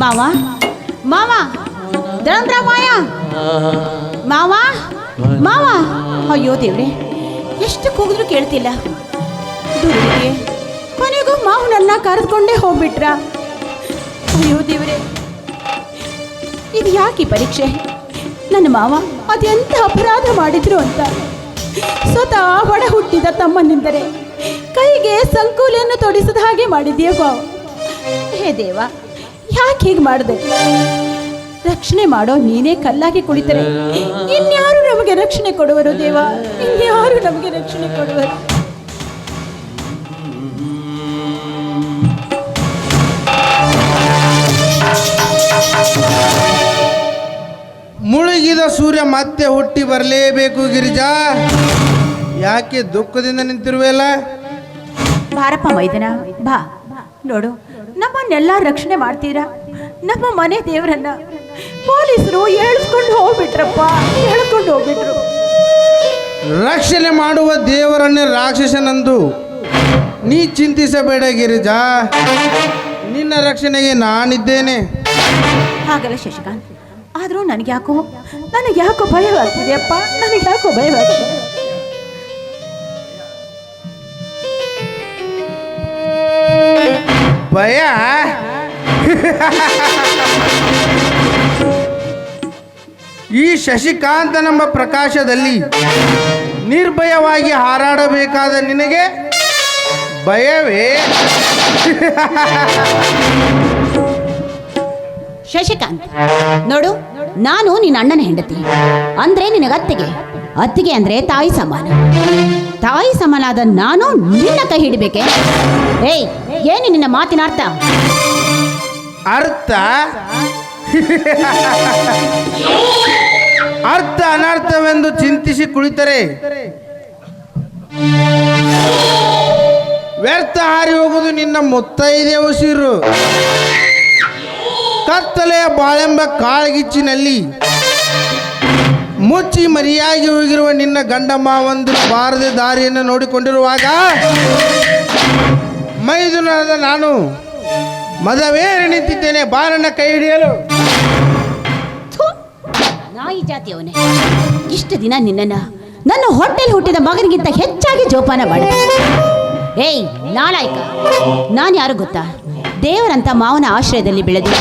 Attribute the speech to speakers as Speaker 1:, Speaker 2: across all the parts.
Speaker 1: ಮಾವ? ಮಾವ? ಧನಂದ್ರಮಾಯ ಮಾವ? ಮಾವ? ಅಯ್ಯೋ ದೇವ್ರೆ ಎಷ್ಟು ಕೂಗಿದ್ರು ಕೇಳ್ತಿಲ್ಲ. ಕೊನೆಗೂ ಮಾವನನ್ನ ಕರೆದುಕೊಂಡೇ ಹೋಗ್ಬಿಟ್ರ. ಅಯ್ಯೋ ದೇವ್ರೆ, ಇದು ಯಾಕೆ ಪರೀಕ್ಷೆ? ನನ್ನ ಮಾವ ಅದೆಂತ ಅಪರಾಧ ಮಾಡಿದ್ರು ಅಂತ. ಸ್ವತಃ ಒಡ ಹುಟ್ಟಿದ ತಮ್ಮನೆಂದರೆ, ಕೈಗೆ ಸಂಕುಲೆಯನ್ನು ತೊಡಿಸದ ಹಾಗೆ ಮಾಡಿದ್ಯೇ ಬಾವು ಹೇ ದೇವ ಯಾಕೆ ಹೀಗೆ ಮಾಡಿದೆ? ರಕ್ಷಣೆ ಮಾಡೋ ನೀನೇ ಕಲ್ಲಾಗಿ ಕುಳಿತರೆ. ಇನ್ಯಾರು ನಮಗೆ ರಕ್ಷಣೆ ಕೊಡುವರು ದೇವ? ಇನ್ಯಾರು ನಮಗೆ ರಕ್ಷಣೆ ಕೊಡುವರು?
Speaker 2: ಮುಳುಗಿದ ಸೂರ್ಯ ಮತ್ತೆ ಹುಟ್ಟಿ ಬರಲೇಬೇಕು ಗಿರಿಜಾ. ಯಾಕೆ ದುಃಖದಿಂದ ನಿಂತಿರುವೆಲ್ಲ
Speaker 1: ಬಾರಪ್ಪ ಮೈದನ ಬಾ ನೋಡು. ನಮ್ಮನ್ನೆಲ್ಲ ರಕ್ಷಣೆ ಮಾಡ್ತೀರಾ? ನಮ್ಮ ಮನೆ ದೇವರನ್ನ ಪೊಲೀಸರು ಹೇಳ್ಕೊಂಡು ಹೋಗ್ಬಿಟ್ರಪ್ಪ. ಹೇಳ್ಕೊಂಡು ಹೋಗ್ಬಿಟ್ರು.
Speaker 2: ರಕ್ಷಣೆ ಮಾಡುವ ದೇವರನ್ನೇ ರಾಕ್ಷಸನಂದು. ನೀ ಚಿಂತಿಸಬೇಡ ಗಿರಿಜಾ. ನಿನ್ನ ರಕ್ಷಣೆಗೆ ನಾನಿದ್ದೇನೆ.
Speaker 1: ಹಾಗಲ್ಲ ಶಶಿಕಾಂತ್. ಆದರೂ ನನಗ್ಯಾಕೋ? ನನಗೆ ಯಾಕೋ ಭಯವಾಗ್ತಿದೆ ಅಪ್ಪ ನನಗೆ ಯಾಕೋ ಭಯವಾಗ್ತಿದೆ
Speaker 2: ಭಯ. ಈ ಶಶಿಕಾಂತ ನಮ್ಮ ಪ್ರಕಾಶದಲ್ಲಿ ನಿರ್ಭಯವಾಗಿ ಹಾರಾಡಬೇಕಾದ ನಿನಗೆ ಭಯವೇ?
Speaker 1: ಶಶಿಕಾಂತ್, ನೋಡು, ನಾನು ನಿನ್ನ ಅಣ್ಣನ ಹೆಂಡತಿ. ಅಂದ್ರೆ ನಿನಗೆ ಅತ್ತಿಗೆ. ಅತ್ತಿಗೆ ಅಂದ್ರೆ ತಾಯಿ ಸಮಾನ. ತಾಯಿ ಸಮನಾದ ನಾನು ನಿನ್ನ ಕೈ ಹಿಡಬೇಕೆ? ಏಯ್ ಏನು ನಿನ್ನ ಮಾತಿನ ಅರ್ಥ?
Speaker 2: ಅರ್ಥ? ಅರ್ಥ ಅನರ್ಥವೆಂದು ಚಿಂತಿಸಿ ಕುಳಿತರೆ. ವ್ಯರ್ಥ ಹಾರಿ ಹೋಗುವುದು ನಿನ್ನ ಮುತ್ತೈದೆ ಉಸಿರು. ಕತ್ತಲೆಯ ಬಾಳೆಂಬ ಕಾಳ್ಗಿಚ್ಚಿನಲ್ಲಿ ಮುಚ್ಚಿ ಮರಿಯಾಗಿ ಹೋಗಿರುವ ನಿನ್ನ ಗಂಡಮ್ಮ ಮಾವಂದು ಬಾರದ ದಾರಿಯನ್ನು ನೋಡಿಕೊಂಡಿರುವಾಗ ಮೈದುನದ ನಾನು ಮದವೇರಿ ನಿಂತಿದ್ದೇನೆ ಬಾರನ್ನ ಕೈ ಹಿಡಿಯಲು.
Speaker 1: ನಾಯಿ ಜಾತಿಯವನೇ ಇಷ್ಟು ದಿನ ನಿನ್ನ ನನ್ನ ಹೊಟ್ಟೆಲಿ ಹುಟ್ಟಿದ ಮಗನಿಗಿಂತ ಹೆಚ್ಚಾಗಿ ಜೋಪಾನ ಮಾಡಿದೆ ಏಯ್, ನಾಲಾಯ್ಕ. ನಾನು ಯಾರು ಗೊತ್ತಾ? ದೇವರಂತ ಮಾವನ ಆಶ್ರಯದಲ್ಲಿ ಬೆಳೆದು.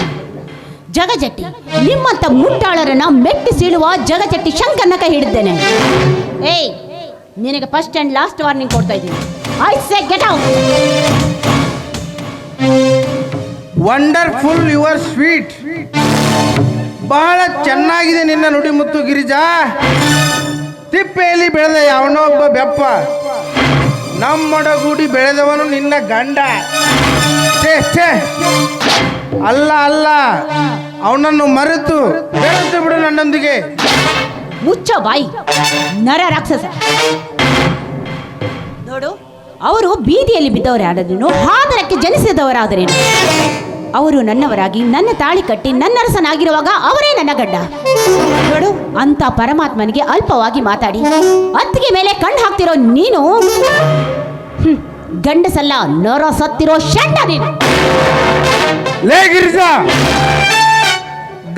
Speaker 1: ಜಗಜಟ್ಟಿ ನಿಮ್ಮಂತ ಮುಟ್ಟಾಳರನ್ನ ಮೆಟ್ಟಿ ಸೀಳುವ ಜಗಜಟ್ಟಿ ಶಂಕರ್ನ ಕೈ ಹಿಡಿದ್ದೇನೆ. ಏಯ್, ನಿನಗೆ ಫಸ್ಟ್ ಅಂಡ್ ಲಾಸ್ಟ್ ವಾರ್ನಿಂಗ್ ಕೊಡ್ತಾ ಇದ್ದೀನಿ. I say get out
Speaker 2: wonderful your sweet ಬಹಳ ಚೆನ್ನಾಗಿದೆ ನಿನ್ನ ನುಡಿಮುತ್ತು ಗಿರಿಜಾ. ತಿಪ್ಪೆಯಲ್ಲಿ ಬೆಳೆದ ಯಾವನೋ ಒಬ್ಬ ಬೆಪ್ಪ. ನಮ್ಮೊಡಗೂಡಿ ಬೆಳೆದವನು ನಿನ್ನ ಗಂಡ. ಅಲ್ಲ ಅಲ್ಲ. ಅವನನ್ನು ಮರೆತು ಬೆರೆತು ಬಿಡು ನನ್ನೊಂದಿಗೆ.
Speaker 1: ಮುಚ್ಚ ಬಾಯಿ. ನರ ರಾಕ್ಷಸ. ನೋಡು, ಅವರು ಬೀದಿಯಲ್ಲಿ ಬಿದ್ದವರಾದರೇನು ಹಾದರಕ್ಕೆ ಜನಿಸಿದವರಾದರೇನು ಅವರು ನನ್ನವರಾಗಿ, ನನ್ನ ತಾಳಿ ಕಟ್ಟಿ ನನ್ನರಸನಾಗಿರುವಾಗ ಅವರೇ ನನ್ನ ಗಡ್ಡ ನೋಡು ಅಂತ ಪರಮಾತ್ಮನಿಗೆ ಅಲ್ಪವಾಗಿ ಮಾತಾಡಿ. ಅತ್ತಿಗೆ ಮೇಲೆ ಕಣ್ಣು ಹಾಕ್ತಿರೋ ನೀನು? ಗಂಡಸಲ್ಲ, ನೊರ ಸತ್ತಿರೋ ಶಂಡ
Speaker 2: ಲೇ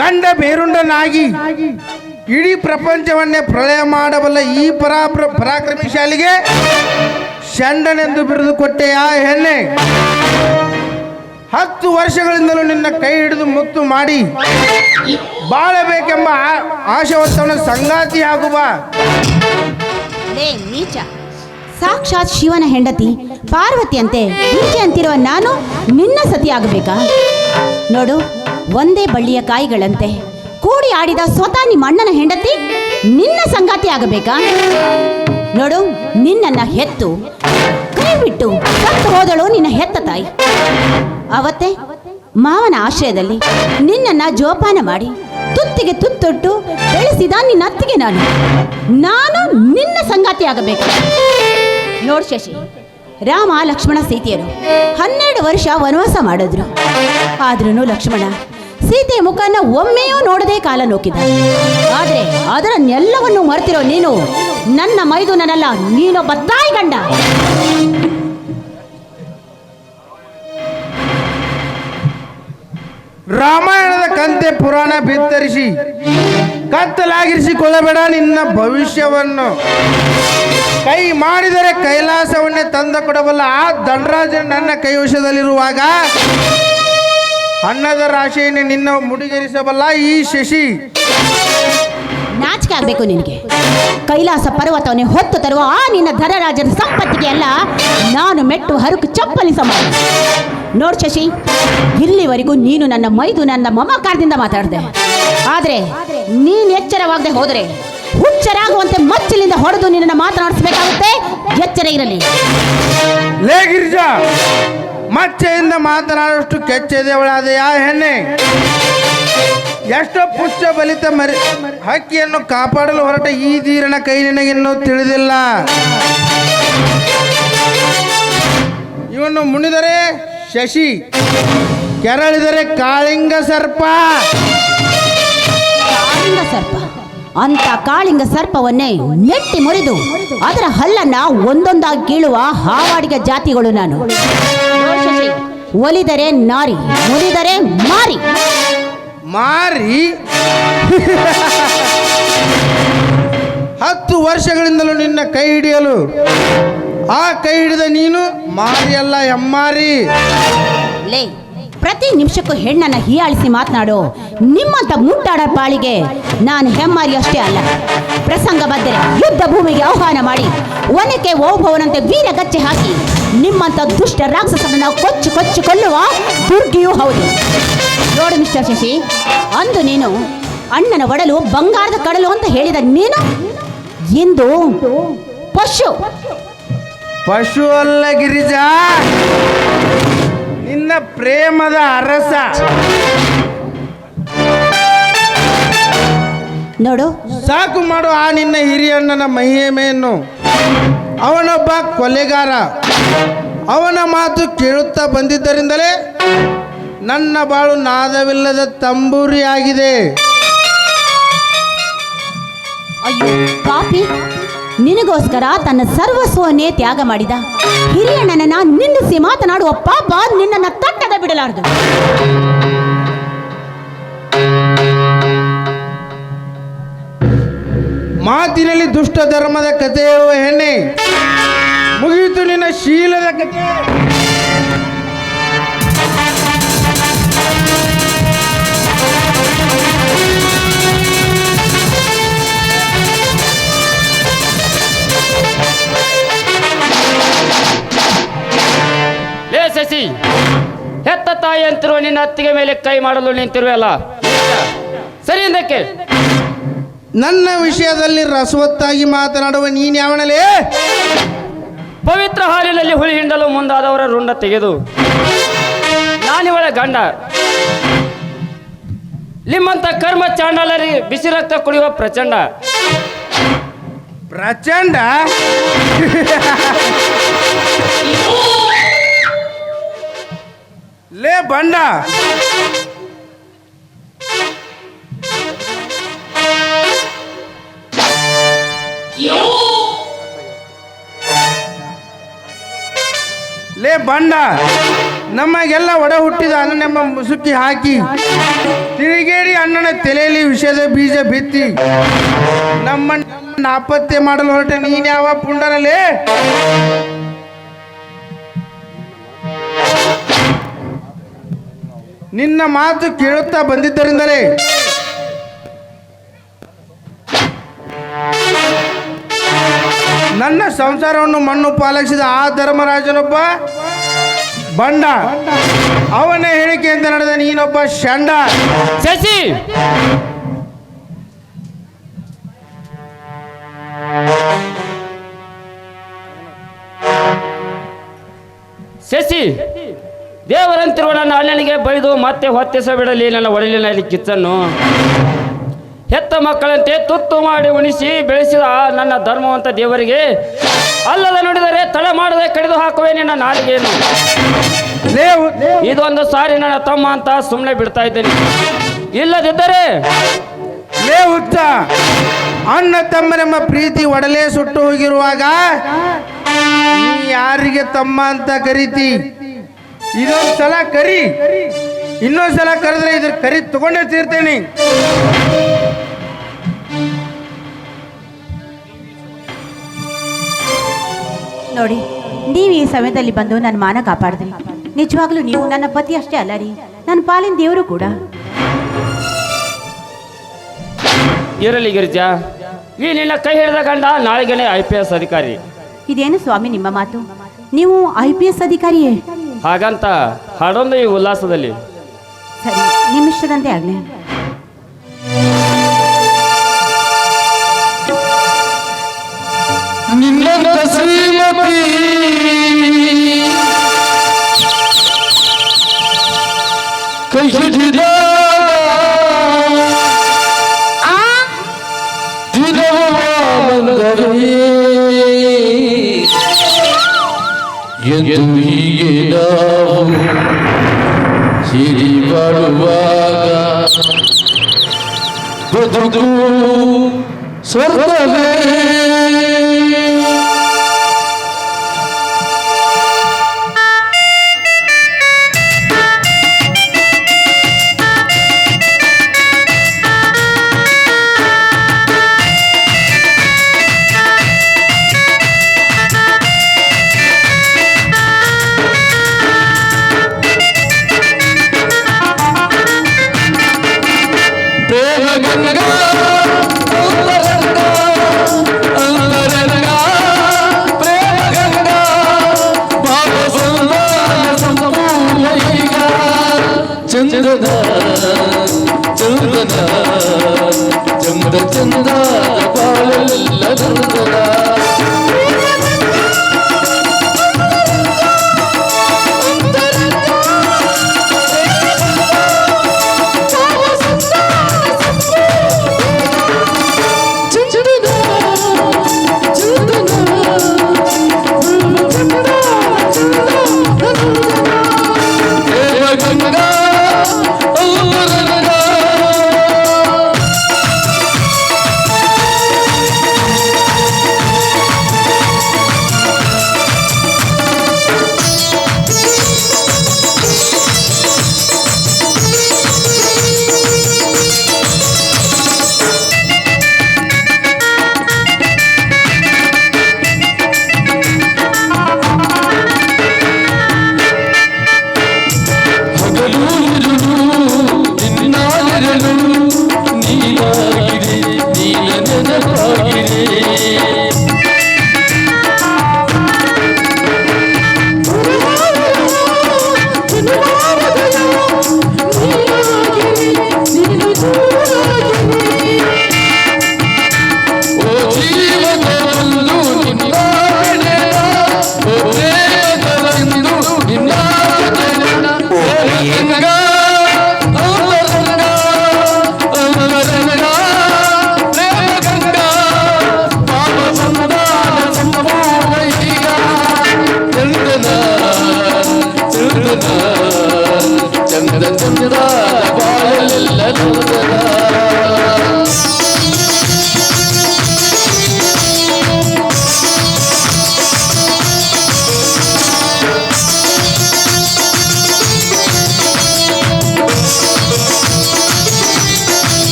Speaker 2: ಗಂಡ ಬೇರುಂಡನಾಗಿ ಇಡೀ ಪ್ರಪಂಚವನ್ನೇ ಪ್ರಳಯ ಮಾಡಬಲ್ಲ ಈ ಪರಾಕ್ರಮಿಶಾಲಿಗೆ ಶಂಡನೆಂದು ಬಿರುದು ಕೊಟ್ಟೆಯಾ ಹೆಣ್ಣೆ. ಹತ್ತು ವರ್ಷಗಳಿಂದಲೂ ನಿನ್ನ ಕೈ ಹಿಡಿದು ಮುತ್ತು ಮಾಡಿ ಬಾಳಬೇಕೆಂಬ ಆ- ಆಶಾವಂತವನ ಸಂಗಾತಿ ಆಗುವ
Speaker 1: ಸಾಕ್ಷಾತ್ ಶಿವನ ಹೆಂಡತಿ ಪಾರ್ವತಿಯಂತೆ ನೀಚೆ ಅಂತಿರುವ ನಾನು ನಿನ್ನ ಸತಿಯಾಗಬೇಕಾ? ನೋಡು, ಒಂದೇ ಬಳ್ಳಿಯ ಕಾಯಿಗಳಂತೆ ಕೂಡಿ ಆಡಿದ ಸ್ವತಃ ನಿಮ್ಮ ಅಣ್ಣನ ಹೆಂಡತಿ ನಿನ್ನ ಸಂಗಾತಿ ಆಗಬೇಕಾ ನೋಡು, ನಿನ್ನನ್ನ ಹೆತ್ತು ಬಿಟ್ಟು ಸತ್ತು ಹೋದಳು ನಿನ್ನ ಹೆತ್ತ ತಾಯಿ. ಅವತ್ತೆ ಮಾವನ ಆಶ್ರಯದಲ್ಲಿ ನಿನ್ನನ್ನ ಜೋಪಾನ ಮಾಡಿ ತುತ್ತಿಗೆ ತುತ್ತೊಟ್ಟು ಬೆಳೆಸಿದ ನಿನ್ನ ಅತ್ತಿಗೆ ನಾನು. ನಾನು ನಿನ್ನ ಸಂಗಾತಿ ಆಗಬೇಕು ನೋಡ್ ಶಶಿ, ರಾಮ ಲಕ್ಷ್ಮಣ ಸೀತೆಯರು ಹನ್ನೆರಡು ವರ್ಷ ವನವಾಸ ಮಾಡಿದ್ರು. ಆದ್ರೂ ಲಕ್ಷ್ಮಣ, ಸೀತೆಯ ಮುಖನ ಒಮ್ಮೆಯೂ ನೋಡದೆ ಕಾಲ ನೋಕಿದ. ಆದರೆ ಅದರನ್ನೆಲ್ಲವನ್ನು ಮರೆತಿರೋ ನೀನು ನನ್ನ ಮೈದುನನಲ್ಲ, ನೀನೊಬ್ಬ ತಾಯಿ ಗಂಡ.
Speaker 2: ರಾಮಾಯಣದ ಕಂತೆ ಪುರಾಣ ಬಿತ್ತರಿಸಿ, ಕತ್ತಲಾಗಿರಿಸಿಕೊಳ್ಳಬೇಡ ನಿನ್ನ ಭವಿಷ್ಯವನ್ನು. ಕೈ ಮಾಡಿದರೆ ಕೈಲಾಸವನ್ನೇ ತಂದ ಕೊಡಬಲ್ಲ ಆ ದಂಡರಾಜ ನನ್ನ ಕೈವಶದಲ್ಲಿರುವಾಗ ಅನ್ನದ ರಾಶಿಯನ್ನು ನಿನ್ನ ಮುಡಿಗೇರಿಸಬಲ್ಲ ಈ ಶಶಿ.
Speaker 1: ನಾಚಿಕೆ ಆಗ್ಬೇಕು ನಿನಗೆ. ಕೈಲಾಸ ಪರ್ವತವನ್ನೇ ಹೊತ್ತು ತರುವ ಆ ನಿನ್ನ ಧನರಾಜನ ಸಂಪತ್ತಿಗೆ ಅಲ್ಲ, ನಾನು ಮೆಟ್ಟು ಹರುಕು ಚಪ್ಪಲಿ ಸಮಾನ ನೋಡ್ ಶಶಿ ಇಲ್ಲಿವರೆಗೂ ನೀನು ನನ್ನ ಮೈದು ನನ್ನ ಮಮಕಾರದಿಂದ ಮಾತಾಡಿದೆ. ಆದರೆ ನೀನು ಎಚ್ಚರವಾಗದೆ ಹೋದರೆ ಹುಚ್ಚರಾಗುವಂತೆ ಮಚ್ಚಲಿಂದ ಹೊಡೆದು ನಿನ್ನನ್ನು ಮಾತನಾಡಿಸ್ಬೇಕಾಗುತ್ತೆ. ಎಚ್ಚರ ಇರಲಿ.
Speaker 2: ಲೇ ಗಿರಿಜಾ ಮಚ್ಚೆಯಿಂದ ಮಾತನಾಡುವಷ್ಟು ಕೆಚ್ಚೆದೆವಳಾದ ಯಾ ಹೆಣ್ಣೆ? ಎಷ್ಟೋ ಪುಷ್ಟ ಬಲಿತ ಮರಿ ಹಕ್ಕಿಯನ್ನು ಕಾಪಾಡಲು ಹೊರಟ ಈ ಧೀರನ ಕೈ ನಿನಗಿನ್ನೂ ತಿಳಿದಿಲ್ಲ. ಇವನ್ನು ಮುಣಿದರೆ ಶಶಿ ಕೆರಳಿದರೆ ಕಾಳಿಂಗ ಸರ್ಪ.
Speaker 1: ಕಾಳಿಂಗ ಸರ್ಪ. ಅಂತ ಕಾಳಿಂಗ ಸರ್ಪವನ್ನೇ ನೆಟ್ಟಿ ಮುರಿದು ಅದರ ಹಲ್ಲನ್ನ ಒಂದೊಂದಾಗಿ ಕೀಳುವ ಹಾವಾಡಿಗ ಜಾತಿಗಳು ನಾನು. ಒಲಿದರೆ ನಾರಿ ಮುರಿದರೆ ಮಾರಿ.
Speaker 2: ಮಾರಿ? ಹತ್ತು ವರ್ಷಗಳಿಂದಲೂ ನಿನ್ನ ಕೈ ಹಿಡಿಯಲು ಆ ಕೈ ಹಿಡಿದ ನೀನು ಮಾರಿಯಲ್ಲ ಎಮ್ಮಾರಿ.
Speaker 1: ಲೇ, ಪ್ರತಿ ನಿಮಿಷಕ್ಕೂ ಹೆಣ್ಣನ್ನ ಹೀಯಾಳಿಸಿ ಮಾತನಾಡು. ನಿಮ್ಮಂತ ಮುಟ್ಟಾಡ ಪಾಳಿಗೆ ನಾನು ಹೆಮ್ಮಾರಿ ಅಷ್ಟೇ ಅಲ್ಲ. ಪ್ರಸಂಗ ಬಂದರೆ ಯುದ್ಧ ಭೂಮಿಗೆ ಆಹ್ವಾನ ಮಾಡಿ ಒನಕೆ ಓಭವನಂತೆ ವೀರ ಗಚ್ಚೆ ಹಾಕಿ, ನಿಮ್ಮಂತ ದುಷ್ಟ ರಾಕ್ಷಸರನ್ನ ಕೊಚ್ಚು ಕೊಚ್ಚು ಕೊಲ್ಲುವ ದುರ್ಗಿಯೂ ಹೌದು. ನೋಡು ಮಿಸ್ಟರ್ ಶಶಿ, ಅಂದು ನೀನು ಅಣ್ಣನ ಒಡಲು ಬಂಗಾರದ ಕಡಲು ಅಂತ ಹೇಳಿದ ನೀನು? ಇಂದು ಪಶು
Speaker 2: ಪಶು ಅಲ್ಲ ಗಿರಿಜಾ ನಿನ್ನ ಪ್ರೇಮದ ಅರಸ.
Speaker 1: ನೋಡು.
Speaker 2: ಸಾಕು ಮಾಡು ಆ ನಿನ್ನ ಹಿರಿಯಣ್ಣನ ಮಹಿಮೆಯನ್ನು. ಅವನೊಬ್ಬ ಕೊಲೆಗಾರ. ಅವನ ಮಾತು ಕೇಳುತ್ತಾ ಬಂದಿದ್ದರಿಂದಲೇ ನನ್ನ ಬಾಳು ನಾದವಿಲ್ಲದ ತಂಬೂರಿ ಆಗಿದೆ
Speaker 1: ಅಯ್ಯೋ ಪಾಪಿ. ನಿನಗೋಸ್ಕರ ತನ್ನ ಸರ್ವಸ್ವವನ್ನೇ ತ್ಯಾಗ ಮಾಡಿದ ಹಿರಿಯಣ್ಣನನ್ನ ನಿಂದಿಸಿ ಮಾತನಾಡುವ ಪಾಪ ನಿನ್ನನ್ನು ತಟ್ಟದ ಬಿಡಲಾರದು.
Speaker 2: ಮಾತಿನಲ್ಲಿ ದುಷ್ಟ ಧರ್ಮದ ಕಥೆ ಹೇಳುವ ಹೆಣ್ಣೆ. ಮುಗಿಯಿತು ನಿನ್ನ ಶೀಲದ ಕಥೆ.
Speaker 3: ಶಶಿ ಹೆತ್ತ ತಾಯಿ ಅಂತಿರುವ ನಿನ್ನ ಅತ್ತಿಗೆ ಮೇಲೆ ಕೈ ಮಾಡಲು ನಿಂತಿರುವೆಲ್ಲ ಸರಿ ಅಂದಕ್ಕೆ
Speaker 2: ನನ್ನ ವಿಷಯದಲ್ಲಿ ರಸವತ್ತಾಗಿ ಮಾತನಾಡುವ ನೀನ್ ಯಾವಣಲೇ
Speaker 3: ಪವಿತ್ರ ಹಾಲಿನಲ್ಲಿ ಹುಳಿ ಹಿಂಡಲು ಮುಂದಾದವರ ರುಂಡ ತೆಗೆದು. ನಾನಿವಳ ಗಂಡ. ನಿಮ್ಮಂತ ಕರ್ಮ ಚಾಂಡಲರಿ ಬಿಸಿ ರಕ್ತ ಕುಡಿಯುವ ಪ್ರಚಂಡ.
Speaker 2: ಪ್ರಚಂಡ? ಬಂಡ ಲೇ ಬಂಡ ನಮಗೆಲ್ಲ ಒಡ ಹುಟ್ಟಿದ ಅಣ್ಣನೆಂಬ ಮುಸುಕಿ ಹಾಕಿ. ತಿರುಗೇಡಿ ಅಣ್ಣನ ತಲೆಯಲ್ಲಿ ವಿಷದ ಬೀಜ ಬಿತ್ತಿ. ನಮ್ಮ ನಾಪತ್ತೆ ಮಾಡಲು ಹೊರಟ ನೀನ್ ಯಾವ ನಿನ್ನ ಮಾತು ಕೇಳುತ್ತಾ ಬಂದಿದ್ದರಿಂದಲೇ. ನನ್ನ ಸಂಸಾರವನ್ನು ಮಣ್ಣು ಪಾಲಿಸಿದ ಆ ಧರ್ಮರಾಜನೊಬ್ಬ ಬಂಡ. ಅವನ ಹೇಳಿಕೆಯಿಂದ ನಡೆದ ನೀನೊಬ್ಬ ಶಂಡ.
Speaker 3: ಶಶಿ! ಶಶಿ! ದೇವರಂತಿರುವ ನನ್ನ ಅಣ್ಣನಿಗೆ ಬೈದು ಮತ್ತೆ ಹೊತ್ತಿಸ ಬಿಡಲಿ ನನ್ನ ಒಡಲಿನಲ್ಲಿ ಕಿತ್ತನ್ನು ಹೆತ್ತ ಮಕ್ಕಳಂತೆ ತುತ್ತು ಮಾಡಿ ಉಣಿಸಿ ಬೆಳೆಸಿದ ಆ ನನ್ನ ಧರ್ಮವಂತ ದೇವರಿಗೆ ಅಲ್ಲದ ನುಡಿದರೆ ತಳ ಮಾಡದೆ ಕಡಿದು ಹಾಕುವೆ ನಿನ್ನ ನಾಲಿಗೆಯನ್ನು. ಇದೊಂದು ಸಾರಿ ನನ್ನ ತಮ್ಮ ಅಂತ ಸುಮ್ಮನೆ ಬಿಡ್ತಾ ಇದ್ದೇನೆ. ಇಲ್ಲದಿದ್ದರೆ
Speaker 2: ಲೇ ಹುಚ್ಚ ಅಣ್ಣ ತಮ್ಮನೆಂಬ ಪ್ರೀತಿ ಒಡಲೇ ಸುಟ್ಟು ಹೋಗಿರುವಾಗ ಯಾರಿಗೆ ತಮ್ಮ ಅಂತ ಕರಿತಿ? ಇದೊಂದು ಸಲ ಕರಿ. ಇನ್ನೊಂದ್ಸಲ ಕರೆದ್ರೆ ಇದ್ರ ಕರಿ ತಗೊಂಡೆ ತೀರ್ತೇನೆ.
Speaker 1: ನೋಡಿ ನೀವು ಈ ಸಮಯದಲ್ಲಿ ಬಂದು ನನ್ನ ಮಾನ ಕಾಪಾಡಿದ್ರಿ. ನಿಜವಾಗ್ಲೂ ನೀವು ನನ್ನ ಪತಿ ಅಷ್ಟೇ ಅಲ್ಲ ರೀ. ನನ್ನ ಪಾಲಿನ ದೇವರು ಕೂಡ.
Speaker 3: ಇರಲಿ ಗಿರಿಜಾ ಈ ನಿನ್ನ ಕೈ ಹಿಡಿದ ಗಂಡ ನಾಳೆಗೇನೆ ಐ ಪಿ ಎಸ್ ಅಧಿಕಾರಿ.
Speaker 1: ಇದೇನು ಸ್ವಾಮಿ ನಿಮ್ಮ ಮಾತು? ನೀವು ಐ ಪಿ ಎಸ್ ಅಧಿಕಾರಿಯೇ?
Speaker 3: ಹಾಗಂತ ಹಾಡೊಂದು ಈ ಉಲ್ಲಾಸದಲ್ಲಿ.
Speaker 1: ಸರಿ ನಿಮಿಷದಂತೆ ಆಗಲಿ.
Speaker 4: ಎಂದು ಹೀಗೆ ನಾವು ಸಿರಿ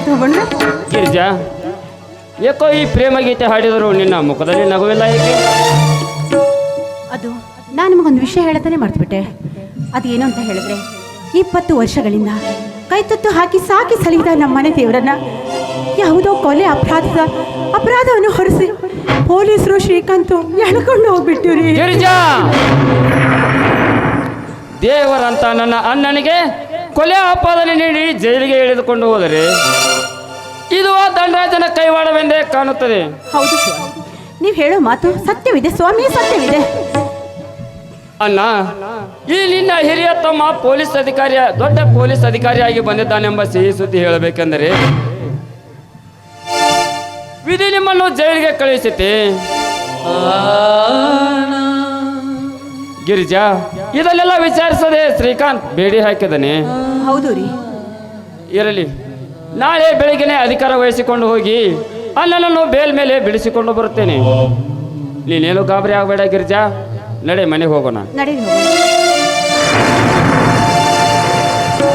Speaker 1: ಗೊತ್ತಾಯ್ತು ಹೋಗೋಣ.
Speaker 3: ಗಿರಿಜಾ ಏಕೋ ಈ ಪ್ರೇಮ ಗೀತೆ ಹಾಡಿದರು ನಿನ್ನ ಮುಖದಲ್ಲಿ ನಗುವಿಲ್ಲ ಏಕೆ
Speaker 1: ಅದು ನಾನು ನಿಮಗೊಂದು ವಿಷಯ ಹೇಳತಾನೆ ಅದು ಏನು ಅಂತ ಹೇಳಿದ್ರೆ ಇಪ್ಪತ್ತು ವರ್ಷಗಳಿಂದ ಕೈ ತುತ್ತು ಹಾಕಿ ಸಾಕಿ ಸಲಿದ ನಮ್ಮ ಮನೆ ದೇವರನ್ನ ಯಾವುದೋ ಕೊಲೆ ಅಪರಾಧದ ಅಪರಾಧವನ್ನು ಹೊರಿಸಿ ಪೊಲೀಸರು ಶ್ರೀಕಾಂತ್ ಎಳ್ಕೊಂಡು ಹೋಗ್ಬಿಟ್ಟು ರೀ
Speaker 3: ಗಿರಿಜಾ! ದೇವರಂತ ನನ್ನ ಅಣ್ಣನಿಗೆ ಕೊಲೆ ಆಪಾದನೆ ನೀಡಿ ಜೈಲಿಗೆ ಎಳೆದುಕೊಂಡು ಹೋದರೆ ಇದು ಆ ದಂಡರಾಜನ ಕೈವಾಡವೆಂದೇ ಕಾಣುತ್ತದೆ.
Speaker 1: ಹೌದು ಸ್ವಾಮಿ ನೀವು ಹೇಳೋ ಮಾತು ಸತ್ಯವಿದೆ ಸ್ವಾಮಿ ಸತ್ಯವಿದೆ.
Speaker 3: ಅಣ್ಣ ಈ ನಿನ್ನ ಹಿರಿಯ ತಮ್ಮ ಪೊಲೀಸ್ ಅಧಿಕಾರಿಯ ದೊಡ್ಡ ಪೊಲೀಸ್ ಅಧಿಕಾರಿಯಾಗಿ ಬಂದಿದ್ದಾನೆಂಬ ಸಿಹಿ ಸುದ್ದಿ ಹೇಳಬೇಕೆಂದರೆ ವಿಧಿ ನಿಮ್ಮನ್ನು ಜೈಲಿಗೆ ಕಳುಹಿಸಿತೆ. ಗಿರಿಜಾ ಇದನ್ನೆಲ್ಲ ವಿಚಾರಿಸದೆ ಶ್ರೀಕಾಂತ್ ಬೇಡಿ ಹಾಕಿದನೆ
Speaker 1: ಹೌದು ರೀ.
Speaker 3: ಇರಲಿ. ನಾಳೆ ಬೆಳಿಗ್ಗೆನೆ ಅಧಿಕಾರ ವಹಿಸಿಕೊಂಡು ಹೋಗಿ ಅಣ್ಣನನ್ನು ಬೇಲ್ ಮೇಲೆ ಬಿಡಿಸಿಕೊಂಡು ಬರುತ್ತೇನೆ. ನೀನೇನು ಗಾಬರಿ ಆಗಬೇಡ ಗಿರಿಜಾ. ನಡೆ ಮನೆಗೆ
Speaker 1: ಹೋಗೋಣ.